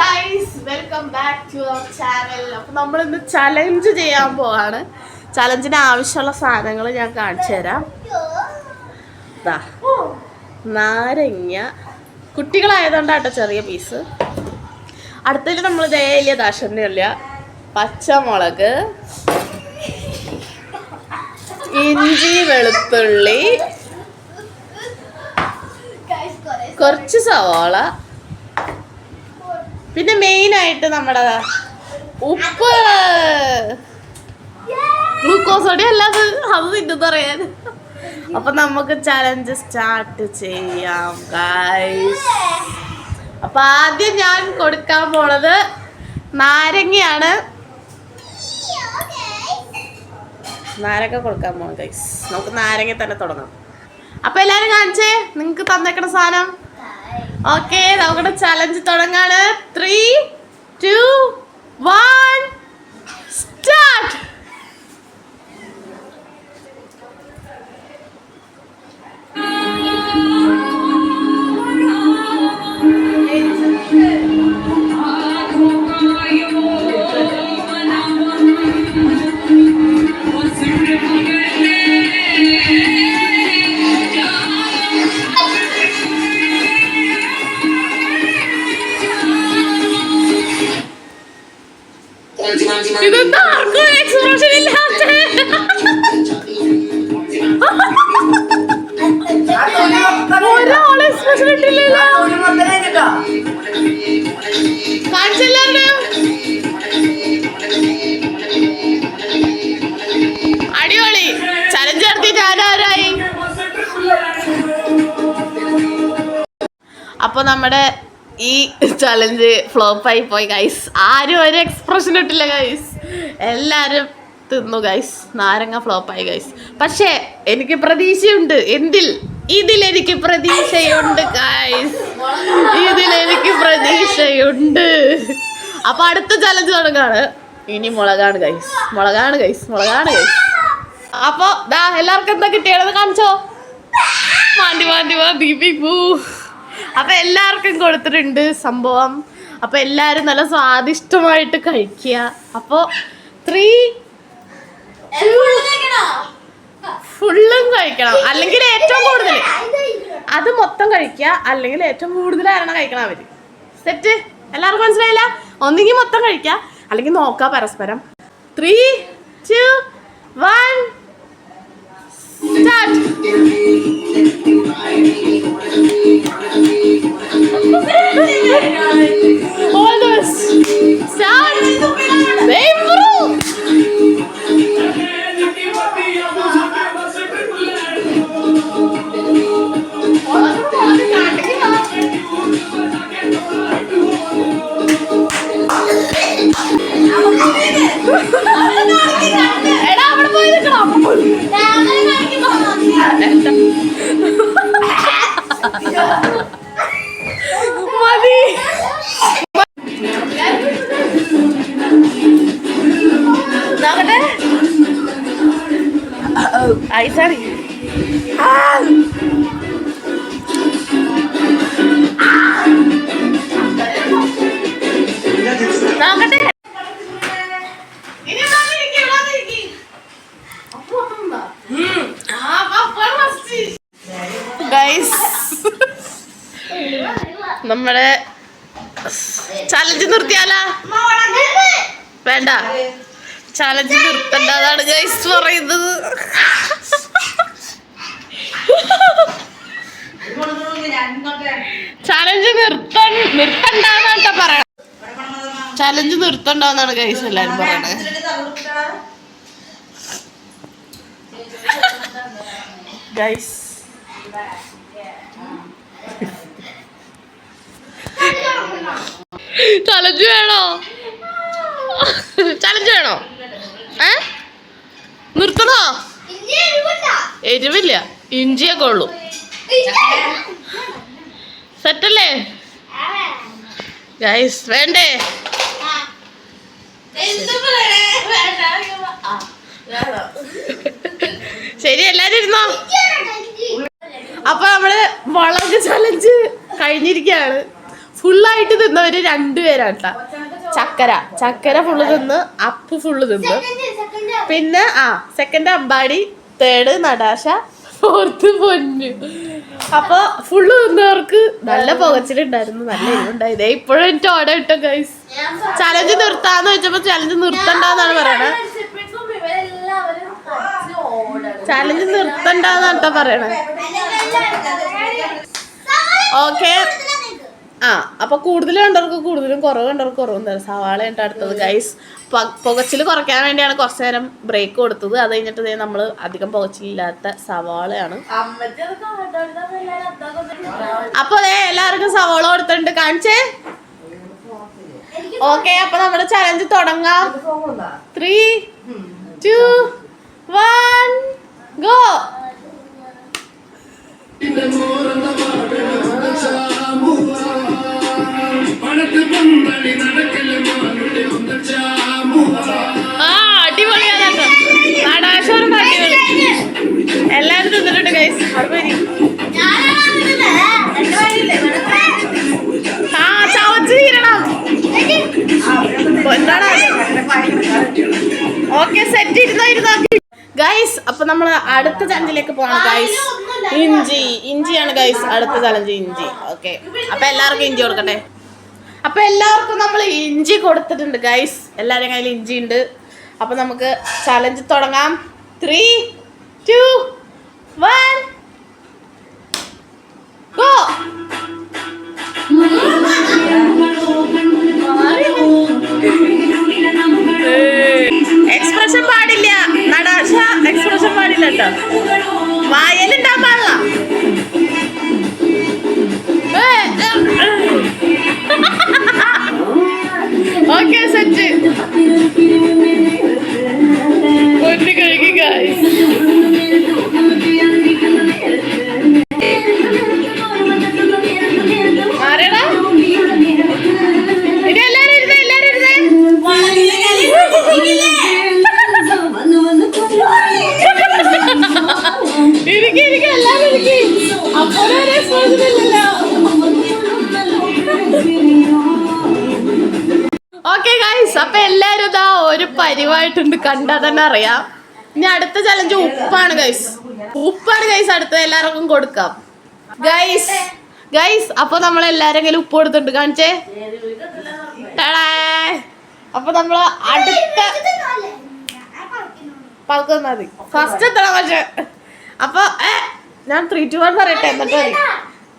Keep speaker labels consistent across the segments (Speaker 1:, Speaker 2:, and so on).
Speaker 1: Guys welcome back to അവർ channel അപ്പൊ നമ്മൾ ഇന്ന് ചലഞ്ച് ചെയ്യാൻ പോവാണ്. ചലഞ്ചിന് ആവശ്യമുള്ള സാധനങ്ങൾ ഞാൻ കാണിച്ചു തരാം. നാരങ്ങ. കുട്ടികളായതുകൊണ്ടാട്ടോ ചെറിയ പീസ് അടുത്തതിൽ നമ്മൾ വലിയ ദാശന്യല്ല പച്ചമുളക്. ഇഞ്ചി വെളുത്തുള്ളി. കുറച്ച് സവാള. പിന്നെ മെയിൻ ആയിട്ട് നമ്മുടെ ഉപ്പ്. ഗ്ലൂക്കോസ് പൊടി അല്ലാതെ അത് തിന്നു പറയാൻ. അപ്പൊ നമുക്ക് ചലഞ്ച് സ്റ്റാർട്ട് ചെയ്യാം ഗൈസ് അപ്പൊ ആദ്യം ഞാൻ കൊടുക്കാൻ പോണത് നാരങ്ങയാണ്. നാരങ്ങ കൊടുക്കാൻ പോണം ഗൈസ് നമുക്ക് നാരങ്ങ തന്നെ തുടങ്ങാം. അപ്പൊ എല്ലാരും കാണിച്ചേ നിങ്ങക്ക് തന്നേക്കണ സാധനം. ഓക്കെ നമ്മുടെ ചലഞ്ച് തുടങ്ങാണ്. ത്രീ ടു വൺ സ്റ്റാർട്ട് നമ്മുടെ ഈ ചലഞ്ച് ഫ്ലോപ്പായി പോയി ഗൈസ് ആരും ഒരു എക്സ്പ്രഷൻ ഇട്ടില്ല ഗൈസ് എല്ലാവരും തിന്നു ഗൈസ് നാരങ്ങ ഫ്ലോപ്പായി ഗൈസ് പക്ഷേ എനിക്ക് പ്രതീക്ഷയുണ്ട്. എന്തിൽ? ഇതിൽ എനിക്ക് പ്രതീക്ഷയുണ്ട് ഗൈസ് ഇതിൽ എനിക്ക് പ്രതീക്ഷയുണ്ട്. അപ്പൊ അടുത്ത ചലഞ്ച് തുടങ്ങാണ്. ഇനി മുളകാണ് ഗൈസ് മുളകാണ് ഗൈസ് മുളകാണ് ഗൈസ് അപ്പൊ ദാ എല്ലാവർക്കും എന്താ കിട്ടിയത്? കാണിച്ചോ. മാണ്ടി മാണ്ടി മാണ്ടി പൂ അപ്പൊ എല്ലാവർക്കും കൊടുത്തിട്ടുണ്ട് സംഭവം. അപ്പൊ എല്ലാരും നല്ല സ്വാദിഷ്ടമായിട്ട് കഴിക്കുക. അപ്പൊ ത്രീ ഫുള്ളും കഴിക്കണം. അല്ലെങ്കിൽ ഏറ്റവും കൂടുതൽ. അത് മൊത്തം കഴിക്കുക. അല്ലെങ്കിൽ ഏറ്റവും കൂടുതൽ ആരാണ് കഴിക്കണം അവർ. സെറ്റ് എല്ലാവർക്കും മനസ്സിലായില്ല? ഒന്നെങ്കിൽ മൊത്തം കഴിക്കുക. അല്ലെങ്കിൽ നോക്കുക പരസ്പരം. Three two one start Oğlum sen ഐസാണ് നോക്കട്ടെ. ഗൈസ് നമ്മുടെ ചലഞ്ച് നിർത്തിയാലാ? വേണ്ട. ചലഞ്ച് നിർത്തണ്ടതാണ് ഗൈസ് പറയുന്നത്. ചാലഞ്ച് നിർത്തൻ നിർത്തണ്ടെന്നാട്ടോ പറയണം. ചാലഞ്ച് നിർത്തണ്ടെന്നാണ് ഗൈസ് എല്ലാരും പറയണത് ഗൈസ് ചലഞ്ച് വേണോ? ചലഞ്ച് വേണോ? ഏ? നിർത്തണോ? എരിവില്ല. ഇഞ്ചിയൊക്കെ ഉള്ളൂ. സെറ്റല്ലേ? ഗൈസ് വേണ്ടേ? ശരി എല്ലാരും ഇരുന്നോ? അപ്പൊ നമ്മൾ മുളക് ചലഞ്ച് കഴിഞ്ഞിരിക്കുകയാണ്. ഫുള്ളായിട്ട് തിന്നവര് രണ്ടുപേരാണ് കേട്ടോ ചക്കര. ചക്കര ഫുള്ള് തിന്ന് അപ്പ് ഫുള്ള് തിന്ന്. പിന്നെ ആ second Ambadi third Natasha fourth Ponnu. അപ്പൊ ഫുള്ള് തിന്നവർക്ക് നല്ല പുകച്ചിലുണ്ടായിരുന്നു നല്ല എരിവുണ്ടായത് ഇപ്പോഴും എനിക്ക് ഓർഡർ കിട്ടും ഗൈസ് ചലഞ്ച് നിർത്താന്ന് വെച്ചപ്പോ ചലഞ്ച് നിർത്തണ്ടെന്നാണ് പറയണത് ചലഞ്ച് നിർത്തണ്ടെന്നാണ് കേട്ടോ പറയണത് ഓക്കെ ആ അപ്പൊ കൂടുതൽ കണ്ടവർക്ക് കൂടുതലും കുറവ് കണ്ടവർക്ക് കുറവും തരാം സവാള ഉണ്ട് അടുത്തത് ഗൈസ് പുകച്ചിൽ കുറയ്ക്കാൻ വേണ്ടിയാണ് കുറച്ചു നേരം ബ്രേക്ക് കൊടുത്തത്. അത് കഴിഞ്ഞിട്ട് ദേ നമ്മൾ അധികം പുകച്ചിലില്ലാത്ത സവാളയാണ്. അപ്പൊ ദേ എല്ലാവർക്കും സവാള കൊടുത്തിട്ടുണ്ട്. കാണിച്ചേ? ഓക്കെ അപ്പൊ നമ്മുടെ ചലഞ്ച് തുടങ്ങാം. Three two one go set guys അപ്പൊ നമ്മൾ അടുത്ത ചലഞ്ചിലേക്ക് പോകണം ഗൈസ് ഇഞ്ചി. ഇഞ്ചിയാണ് ഗൈസ് അടുത്ത ചലഞ്ച് ഇഞ്ചി. ഓക്കെ അപ്പൊ എല്ലാവർക്കും ഇഞ്ചി കൊടുക്കട്ടെ. അപ്പൊ എല്ലാവർക്കും നമ്മൾ ഇഞ്ചി കൊടുത്തിട്ടുണ്ട് ഗൈസ് എല്ലാവരുടെ കയ്യിൽ ഇഞ്ചി ഉണ്ട്. അപ്പൊ നമുക്ക് ചലഞ്ച് തുടങ്ങാം. Three two one go expression പാടില്ല. നടാശ എക്സ്പ്രഷൻ പാടില്ല കേട്ടോ കണ്ടാ തന്നെ അറിയാം ഇനി അടുത്ത ചലഞ്ച് ഉപ്പാണ് ഗൈസ് ഉപ്പാണ് ഗൈസ് അടുത്ത എല്ലാവർക്കും കൊടുക്കാം. ഗൈസ് ഗൈസ് അപ്പൊ നമ്മൾ എല്ലാരും കയ്യിൽ ഉപ്പ് കൊടുത്തിട്ടുണ്ട്. കാണിച്ചേ. അപ്പൊ നമ്മൾ അടുത്ത മതി. ഫസ്റ്റ് എത്തണം പക്ഷെ. അപ്പൊ ഞാൻ ത്രീ ടു വൺ പറയട്ടെ എന്നിട്ട്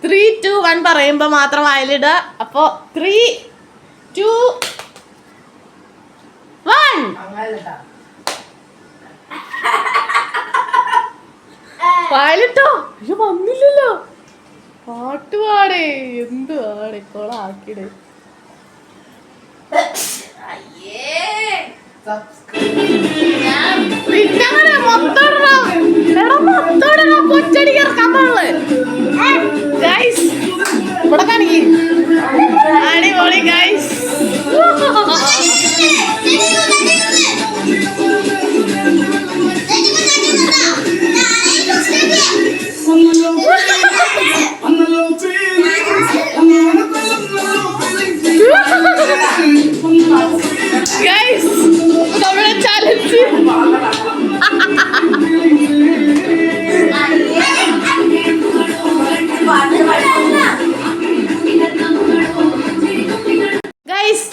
Speaker 1: ത്രീ ടു വൺ പറയുമ്പോ മാത്രം വായിലിടുക അപ്പൊ ത്രീ ടു വൺ വായിലിട്ടോ? ഇത് വന്നില്ലല്ലോ. പാട്ട് പാടേ. എന്ത് പാടേ. കൊളാക്കിടേ പിന്നങ്ങനെ മൊത്തം മൊത്തം ഇടണം. കഥകൾ ഇറക്കാൻ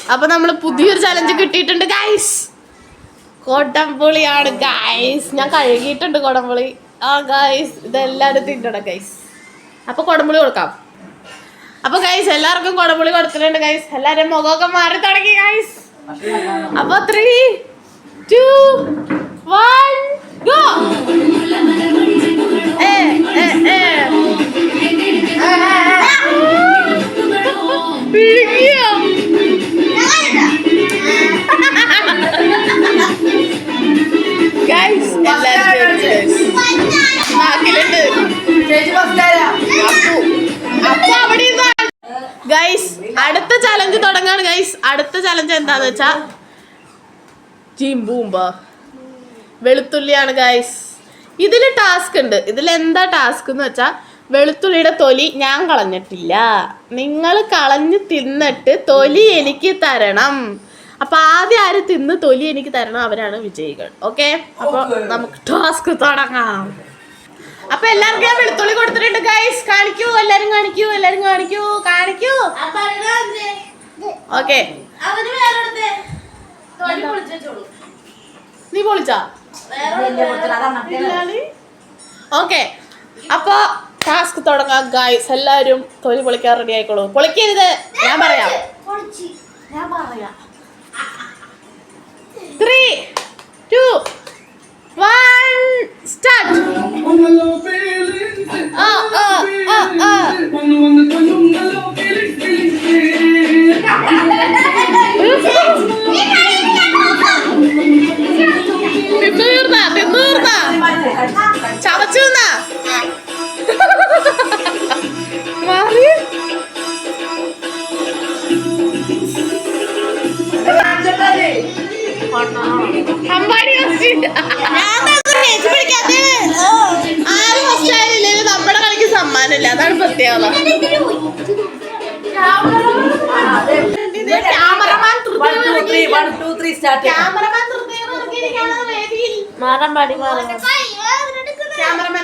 Speaker 1: അപ്പൊ നമ്മൾ പുതിയൊരു ചലഞ്ച് കിട്ടിയിട്ടുണ്ട് ഗൈസ് കൊടംപുളിയാണ് ഗൈസ് ഞാൻ കഴുകിയിട്ടുണ്ട് കൊടംപുളി. ആ ഗൈസ് ഇതെല്ലാരും തിന്നണം ഗൈസ് അപ്പൊ കൊടംപുളി കൊടുക്കാം. അപ്പൊ ഗൈസ് എല്ലാവർക്കും കൊടംപുളി കൊടുത്തിട്ടുണ്ട് ഗൈസ് എല്ലാരും മുഖമൊക്കെ മാറി തുടങ്ങി ഗൈസ് അപ്പൊ ത്രീ ടു വൺ ഗോ ഏ ഏ ഏ. പിഴുകിയോ ഗൈസ്. നാക്കിലുണ്ട്. അപ്പു. അവിടെ ഗൈസ് അടുത്ത ചലഞ്ച് തുടങ്ങാണ് ഗൈസ് അടുത്ത ചലഞ്ച് എന്താന്ന് വെച്ചാ ജിംബൂമ്പ വെളുത്തുള്ളിയാണ് ഗൈസ് ഇതിൽ ടാസ്ക് ഉണ്ട്. ഇതിൽ എന്താ ടാസ്ക് എന്ന് വെച്ചാൽ വെളുത്തുള്ളിയുടെ തൊലി ഞാൻ കളഞ്ഞിട്ടില്ല. നിങ്ങൾ കളഞ്ഞ് തിന്നിട്ട് തൊലി എനിക്ക് തരണം. അപ്പൊ ആദ്യം ആര് തിന്ന് തൊലി എനിക്ക് തരണം അവരാണ് വിജയികൾ. ഓക്കെ? അപ്പൊ നമുക്ക് ടാസ്ക് തുടങ്ങാം. അപ്പൊ എല്ലാവർക്കും ഞാൻ വെളുത്തുള്ളി കൊടുത്തിട്ടുണ്ട് ഗൈസ് കാണിക്കൂ എല്ലാരും കാണിക്കൂ എല്ലാരും കാണിക്കൂ കാണിക്കൂ. ഓക്കെ. നീ പൊളിച്ചാ? ഓക്കെ. അപ്പൊ ടാസ്ക് തുടങ്ങാം ഗൈസ് എല്ലാരും തൊലി പൊളിക്കാൻ റെഡി ആയിക്കോളൂ. പൊളിക്കരുത്. ഞാൻ പറയാം.
Speaker 2: ഞാൻ പറയാം.
Speaker 1: ത്രീ ടു വൺ സ്റ്റാർട്ട്
Speaker 3: ഒന്നല്ലോ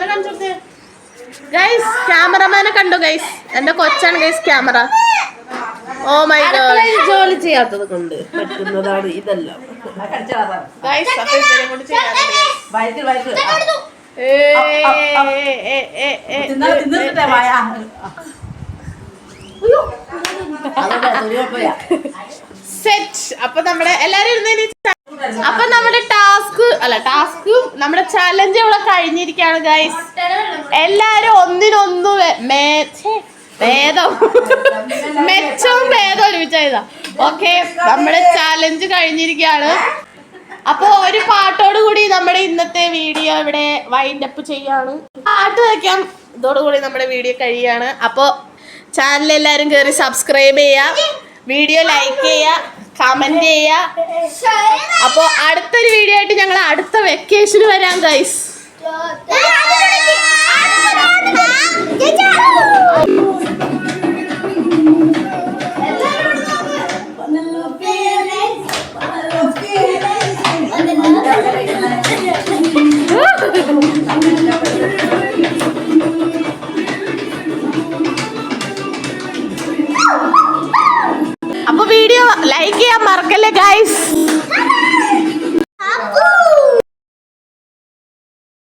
Speaker 1: കണ്ടു ഗൈസ് ക്യാമറമാനെ കണ്ടു ഗൈസ് എന്റെ കൊച്ചാണ് guys camera. Oh my God
Speaker 2: ജോലി ചെയ്യാത്തത് കൊണ്ട് പറ്റുന്നതാണ് ഇതെല്ലാം.
Speaker 1: സെറ്റ്. അപ്പൊ നമ്മുടെ എല്ലാരും അപ്പൊ നമ്മുടെ ടാസ്ക് അല്ല ടാസ്കും നമ്മുടെ ചലഞ്ച് ഇവിടെ കഴിഞ്ഞിരിക്കാണ് ഗൈസ് എല്ലാരും ഒന്നിനൊന്നു ഭേദം. മെച്ചവും ഭേദം ഒരുമിച്ചാ ഓക്കെ നമ്മുടെ ചലഞ്ച് കഴിഞ്ഞിരിക്കാണ് അപ്പൊ ഇതോടുകൂടി നമ്മുടെ ഇന്നത്തെ വീഡിയോ ഇവിടെ വൈൻഡ് അപ്പ് ചെയ്യാണ്. പാട്ട് വയ്ക്കാം. ഇതോടുകൂടി നമ്മുടെ വീഡിയോ കഴിയാണ്. അപ്പോൾ ചാനൽ എല്ലാവരും കയറി സബ്സ്ക്രൈബ് ചെയ്യാം വീഡിയോ ലൈക്ക് ചെയ്യാം കമന്റ് ചെയ്യുക അപ്പോൾ അടുത്തൊരു വീഡിയോ ആയിട്ട് ഞങ്ങൾ അടുത്ത വെക്കേഷന് വരാം ഗൈസ്
Speaker 2: Good.